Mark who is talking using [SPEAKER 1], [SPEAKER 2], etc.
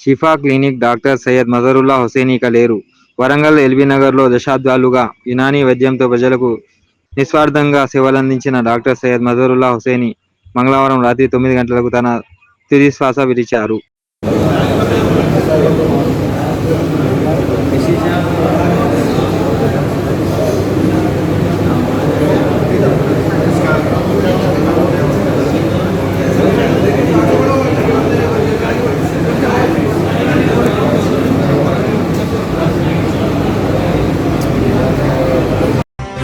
[SPEAKER 1] షిఫా clinic doctor Syed Mazarullah Hussain ఇక లేరు Warangal LB నగర్లో దశాబ్దాలుగా యునానీ వైద్యంతో ప్రజలకు నిస్వార్థంగా సేవలందించిన డాక్టర్ సయ్యద్ మజరుల్లా హుసేని మంగళవారం రాత్రి తొమ్మిది గంటలకు తన తుది శ్వాస విడిచారు.